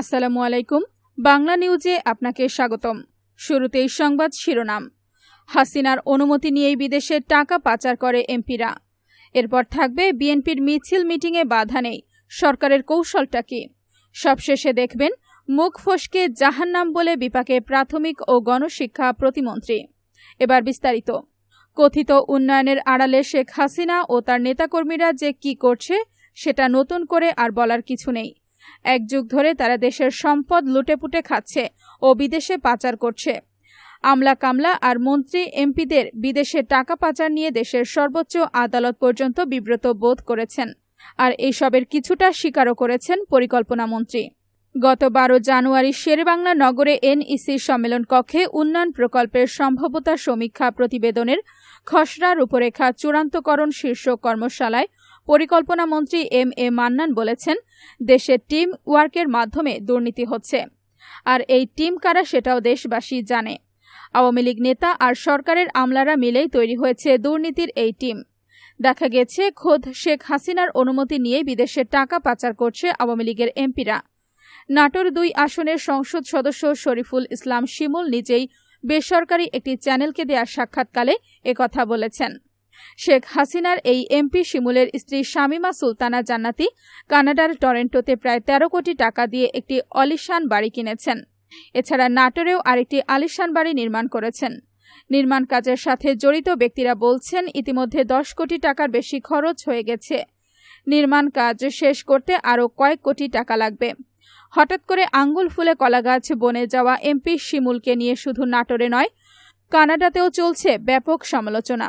আসসালামু আলাইকুম। বাংলা নিউজে আপনাকে স্বাগতম। শুরুতেই সংবাদ শিরোনাম। হাসিনার অনুমতি নিয়েই বিদেশে টাকা পাচার করে এমপিরা। এরপর থাকবে বিএনপির মিছিল মিটিংয়ে বাধা নেই। সরকারের কৌশলটা কি? সবশেষে দেখবেন, মুখ ফসকে জাহান্নাম বলে বিপাকে প্রাথমিক ও গণশিক্ষা প্রতিমন্ত্রী। এবার বিস্তারিত। কথিত উন্নয়নের আড়ালে শেখ হাসিনা ও তার নেতাকর্মীরা যে কি করছে, সেটা নতুন করে আর বলার কিছু নেই। এক যুগ ধরে তারা দেশের সম্পদ লুটেপুটে খাচ্ছে ও বিদেশে পাচার করছে। আমলা কামলা আর মন্ত্রী এমপিদের বিদেশে টাকা পাচার নিয়ে দেশের সর্বোচ্চ আদালত পর্যন্ত বিব্রত বোধ করেছেন আর এইসবের কিছুটা স্বীকারও করেছেন পরিকল্পনা মন্ত্রী। গত বারো জানুয়ারি শেরেবাংলা নগরে এনইসি সম্মেলন কক্ষে উন্নয়ন প্রকল্পের সম্ভাব্যতা সমীক্ষা প্রতিবেদনের খসড়া রূপরেখা চূড়ান্তকরণ শীর্ষক কর্মশালায় পরিকল্পনা মন্ত্রী এম এ মান্নান বলেছেন দেশে টিম ওয়ার্কের মাধ্যমে দুর্নীতি হচ্ছে। আর এই টিম কারা সেটাও দেশবাসী জানে। আওয়ামী লীগ নেতা আর সরকারের আমলারা মিলেই তৈরি হয়েছে দুর্নীতির এই টিম। দেখা গেছে, খোদ শেখ হাসিনার অনুমতি নিয়ে বিদেশে টাকা পাচার করছে আওয়ামী লীগের এমপিরা। নাটোর দুই আসনের সংসদ সদস্য শরীফুল ইসলাম শিমুল নিজেই বেসরকারি একটি চ্যানেলকে দেয়া সাক্ষাৎকালে একথা বলেছেন। শেখ হাসিনার এই এমপি শিমুলের স্ত্রী শামিমা সুলতানা জান্নাতি কানাডার টরেন্টোতে প্রায় ১৩ কোটি টাকা দিয়ে একটি অলিশান বাড়ি কিনেছেন। এছাড়া নাটোরেও আরেকটি আলিশান বাড়ি নির্মাণ করেছেন। নির্মাণ কাজের সাথে জড়িত ব্যক্তিরা বলছেন, ইতিমধ্যে দশ কোটি টাকার বেশি খরচ হয়ে গেছে। নির্মাণ কাজ শেষ করতে আরও কয়েক কোটি টাকা লাগবে। হঠাৎ করে আঙ্গুল ফুলে কলাগাছ বনে যাওয়া এমপি শিমুলকে নিয়ে শুধু নাটোরে নয়, কানাডাতেও চলছে ব্যাপক সমালোচনা।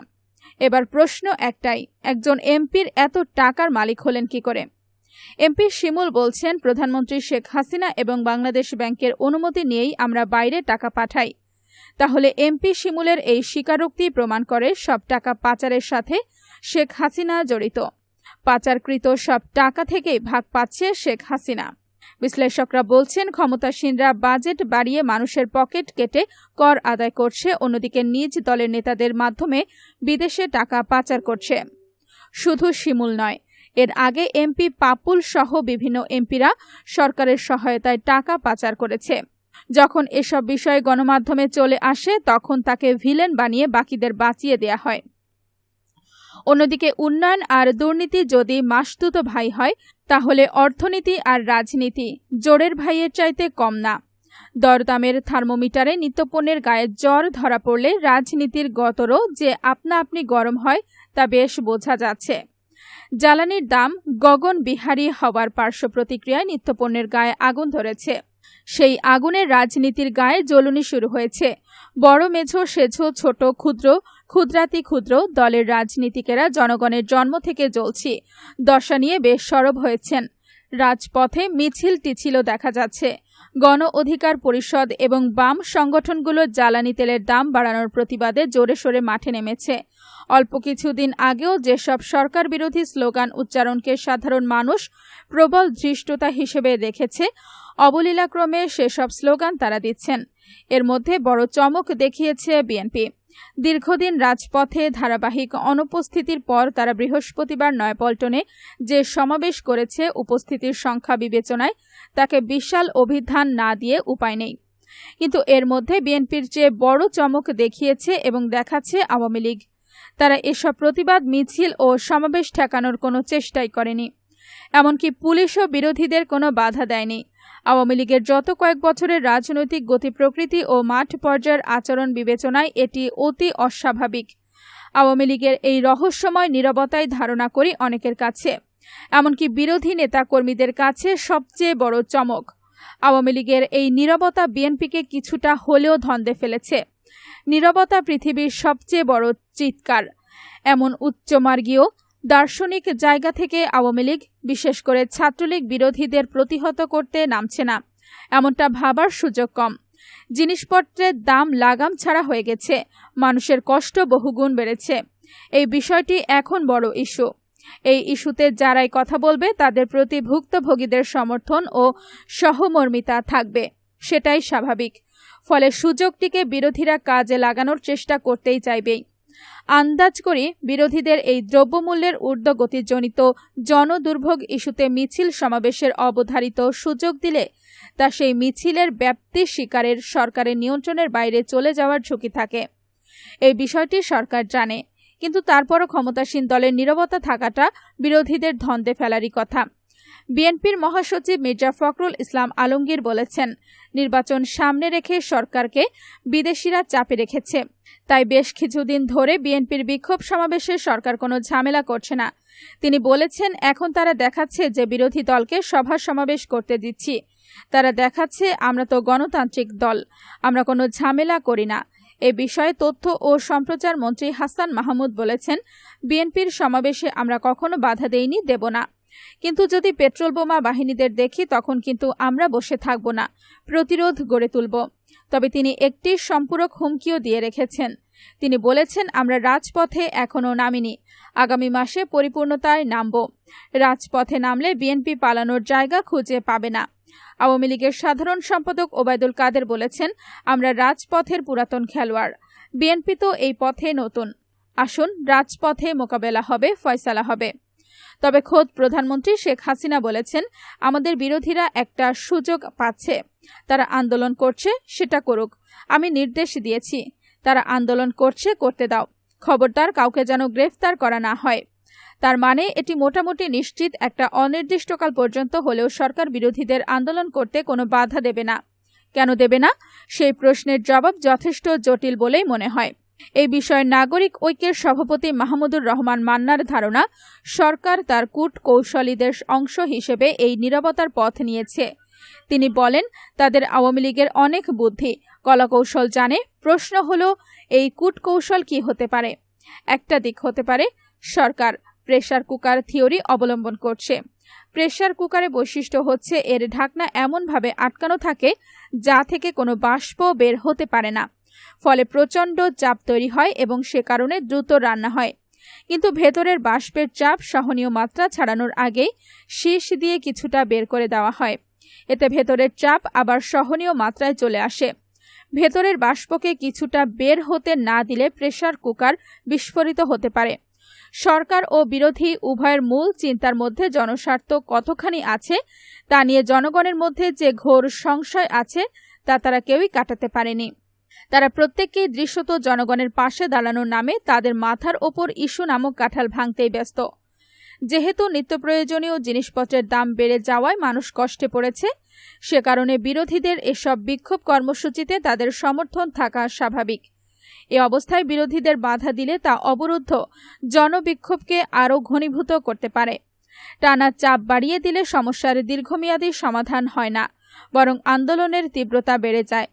এবার প্রশ্ন একটাই, একজন এমপির এত টাকার মালিক হলেন কি করে? এমপি শিমুল বলছেন, প্রধানমন্ত্রী শেখ হাসিনা এবং বাংলাদেশ ব্যাংকের অনুমতি নিয়েই আমরা বাইরে টাকা পাঠাই। তাহলে এমপি শিমুলের এই স্বীকারোক্তি প্রমাণ করে সব টাকা পাচারের সাথে শেখ হাসিনা জড়িত। পাচারকৃত সব টাকা থেকেই ভাগ পাচ্ছে শেখ হাসিনা। বিশ্লেষকরা বলছেন, ক্ষমতাসীনরা বাজেট বাড়িয়ে মানুষের পকেট কেটে কর আদায় করছে, অন্যদিকে নিজ দলের নেতাদের মাধ্যমে বিদেশে টাকা পাচার করছে। শুধু শিমুল নয়, এর আগে এমপি পাপুল সহ বিভিন্ন এমপিরা সরকারের সহায়তায় টাকা পাচার করেছে। যখন এসব বিষয় গণমাধ্যমে চলে আসে, তখন তাকে ভিলেন বানিয়ে বাকিদের বাঁচিয়ে দেয়া হয়। অন্যদিকে উন্নয়ন আর দুর্নীতি যদি মাসতুত ভাই হয়, তাহলে অর্থনীতি আর রাজনীতি জোরের ভাইয়ের চাইতে কম না। দরদামের থার্মোমিটারে নিত্যপণ্যের গায়ে জ্বর ধরা পড়লে রাজনীতির গতরও যে আপনা আপনি গরম হয়, তা বেশ বোঝা যাচ্ছে। জ্বালানির দাম গগন বিহারী হওয়ার পার্শ্ব প্রতিক্রিয়ায় নিত্যপণ্যের গায়ে আগুন ধরেছে। সেই আগুনের রাজনীতির গায়ে জ্বলুনি শুরু হয়েছে। বড় মেঝো, সেঝো, ছোট, ক্ষুদ্র ক্ষুদ্রাতি ক্ষুদ্র দলের রাজনীতিকেরা জনগণের জন্ম থেকে জ্বলছি। দশা নিয়ে বেশ সরব হয়েছেন। রাজপথে মিছিল টিছিলও দেখা যাচ্ছে। গণ অধিকার পরিষদ এবং বাম সংগঠনগুলো জ্বালানি তেলের দাম বাড়ানোর প্রতিবাদে জোরে সোরে মাঠে নেমেছে। অল্প কিছুদিন আগেও যেসব সরকার বিরোধী স্লোগান উচ্চারণকে সাধারণ মানুষ প্রবল ধৃষ্টতা হিসেবে দেখেছে, অবলীলাক্রমে সেসব স্লোগান তারা দিচ্ছেন। এর মধ্যে বড় চমক দেখিয়েছে বিএনপি। দীর্ঘদিন রাজপথে ধারাবাহিক অনুপস্থিতির পর তারা বৃহস্পতিবার নয়পল্টনে যে সমাবেশ করেছে, উপস্থিতির সংখ্যা বিবেচনায় তাকে বিশাল অভিধান না দিয়ে উপায় নেই। কিন্তু এর মধ্যে বিএনপির চেয়ে বড় চমক দেখিয়েছে এবং দেখাচ্ছে আওয়ামী লীগ। তারা এসব প্রতিবাদ, মিছিল ও সমাবেশ ঠেকানোর কোনো চেষ্টাই করেনি। এমনকি পুলিশও বিরোধীদের কোনো বাধা দেয়নি। আওয়ামী লীগের যত কয়েক বছরের রাজনৈতিক গতি প্রকৃতি ও মাঠ পর্যায়ের আচরণ বিবেচনায় এটি অতি অস্বাভাবিক। আওয়ামী লীগের এই রহস্যময় নিরবতাই ধারণা করি অনেকের কাছে। এমনকি বিরোধী নেতা কর্মীদের কাছে সবচেয়ে বড় চমক। আওয়ামী লীগের এই নিরবতা বিএনপিকে কিছুটা হলেও ধন্দে ফেলেছে। নিরবতা পৃথিবীর সবচেয়ে বড় চিৎকার। এমন উচ্চমার্গীয় দার্শনিক জায়গা থেকে আওয়ামী লীগ, বিশেষ করে ছাত্রলীগ বিরোধীদের প্রতিহত করতে নামছে না। এমনটা ভাবার সুযোগ কম। জিনিসপত্রের দাম লাগাম ছাড়া হয়ে গেছে। মানুষের কষ্ট বহুগুণ বেড়েছে। এই বিষয়টি এখন বড় ইস্যু। এই ইস্যুতে যারাই কথা বলবে, তাদের প্রতি ভুক্তভোগীদের সমর্থন ও সহমর্মিতা থাকবে। সেটাই স্বাভাবিক। ফলে সুযোগটিকে বিরোধীরা কাজে লাগানোর চেষ্টা করতেই চাইবেই। আন্দাজ করে বিরোধীদের এই দ্রব্যমূল্যের ঊর্ধ্বগতিজনিত জনদুর্ভোগ ইস্যুতে মিছিল সমাবেশের অবধারিত সুযোগ দিলে তা সেই মিছিলের ব্যাপ্তি শিকারের সরকারের নিয়ন্ত্রণের বাইরে চলে যাওয়ার ঝুঁকি থাকে। এই বিষয়টি সরকার জানে, কিন্তু তারপরও ক্ষমতাসীন দলের নীরবতা থাকাটা বিরোধীদের ধন্দে ফেলারই কথা। বিএনপির মহাসচিব মির্জা ফখরুল ইসলাম আলমগীর বলেছেন, নির্বাচন সামনে রেখে সরকারকে বিদেশিরা চাপে রেখেছে। তাই বেশ কিছুদিন ধরে বিএনপির বিক্ষোভ সমাবেশে সরকার কোনো ঝামেলা করছে না। তিনি বলেছেন, এখন তারা দেখাচ্ছে যে বিরোধী দলকে সভা সমাবেশ করতে দিচ্ছি। তারা দেখাচ্ছে, আমরা তো গণতান্ত্রিক দল, আমরা কোনো ঝামেলা করি না। এ বিষয়ে তথ্য ও সম্প্রচার মন্ত্রী হাসান মাহমুদ বলেছেন, বিএনপির সমাবেশে আমরা কখনো বাধা দেইনি, দেব না। কিন্তু যদি পেট্রোল বোমা বাহিনীদের দেখি, তখন কিন্তু আমরা বসে থাকব না। প্রতিরোধ গড়ে তুলব। তবে তিনি একটি সম্পূরক হুমকিও দিয়ে রেখেছেন। তিনি বলেছেন, আমরা রাজপথে এখনও নামিনি। আগামী মাসে পরিপূর্ণতায় নামব। রাজপথে নামলে বিএনপি পালানোর জায়গা খুঁজে পাবে না। আওয়ামী লীগের সাধারণ সম্পাদক ওবায়দুল কাদের বলেছেন, আমরা রাজপথের পুরাতন খেলোয়াড়। বিএনপি তো এই পথে নতুন। আসুন, রাজপথে মোকাবেলা হবে, ফয়সালা হবে। তবে খোদ প্রধানমন্ত্রী শেখ হাসিনা বলেছেন, আমাদের বিরোধীরা একটা সুযোগ পাচ্ছে। তারা আন্দোলন করছে, সেটা করুক। আমি নির্দেশ দিয়েছি, তারা আন্দোলন করছে, করতে দাও। খবরদার কাউকে যেন গ্রেফতার করা না হয়। তার মানে এটি মোটামুটি নিশ্চিত একটা অনির্দিষ্টকাল পর্যন্ত হলেও সরকার বিরোধীদের আন্দোলন করতে কোনো বাধা দেবে না। কেন দেবে না? সেই প্রশ্নের জবাব যথেষ্ট জটিল বলেই মনে হয়। এই বিষয়ে নাগরিক ঐক্যের সভাপতি মাহমুদুর রহমান মান্নার ধারণা, সরকার তার কূট কৌশলীদের অংশ হিসেবে এই নিরবতার পথ নিয়েছে। তিনি বলেন, তাদের আওয়ামী লীগের অনেক বুদ্ধি। কলাকৌশল জানে, প্রশ্ন হলো, এই কূটকৌশল কি হতে পারে? একটা দিক হতে পারে, সরকার প্রেশার কুকার থিওরি অবলম্বন করছে। প্রেশার কুকারে বৈশিষ্ট্য হচ্ছে, এর ঢাকনা এমনভাবে আটকানো থাকে, যা থেকে কোনো বাষ্প বের হতে পারে না। ফলে প্রচণ্ড চাপ তৈরি হয় এবং সে কারণে দ্রুত রান্না হয়। কিন্তু ভেতরের বাষ্পের চাপ সহনীয় মাত্রা ছাড়ানোর আগেই শীষ দিয়ে কিছুটা বের করে দেওয়া হয়। এতে ভেতরের চাপ আবার সহনীয় মাত্রায় চলে আসে। ভেতরের বাষ্পকে কিছুটা বের হতে না দিলে প্রেশার কুকার বিস্ফোরিত হতে পারে। সরকার ও বিরোধী উভয়ের মূল চিন্তার মধ্যে জনস্বার্থ কতখানি আছে, তা নিয়ে জনগণের মধ্যে যে ঘোর সংশয় আছে, তা তারা কেউই কাটাতে পারেনি। তারা প্রত্যেককেই দৃশ্যত জনগণের পাশে দাঁড়ানোর নামে তাদের মাথার ওপর ইস্যু নামক কাঁঠাল ভাঙতেই ব্যস্ত। যেহেতু নিত্য প্রয়োজনীয় জিনিসপত্রের দাম বেড়ে যাওয়ায় মানুষ কষ্টে পড়েছে, সে কারণে বিরোধীদের এসব বিক্ষোভ কর্মসূচিতে তাদের সমর্থন থাকা স্বাভাবিক। এ অবস্থায় বিরোধীদের বাধা দিলে তা অবরুদ্ধ জনবিক্ষোভকে আরও ঘনীভূত করতে পারে। টানা চাপ বাড়িয়ে দিলে সমস্যার দীর্ঘমেয়াদী সমাধান হয় না, বরং আন্দোলনের তীব্রতা বেড়ে যায়।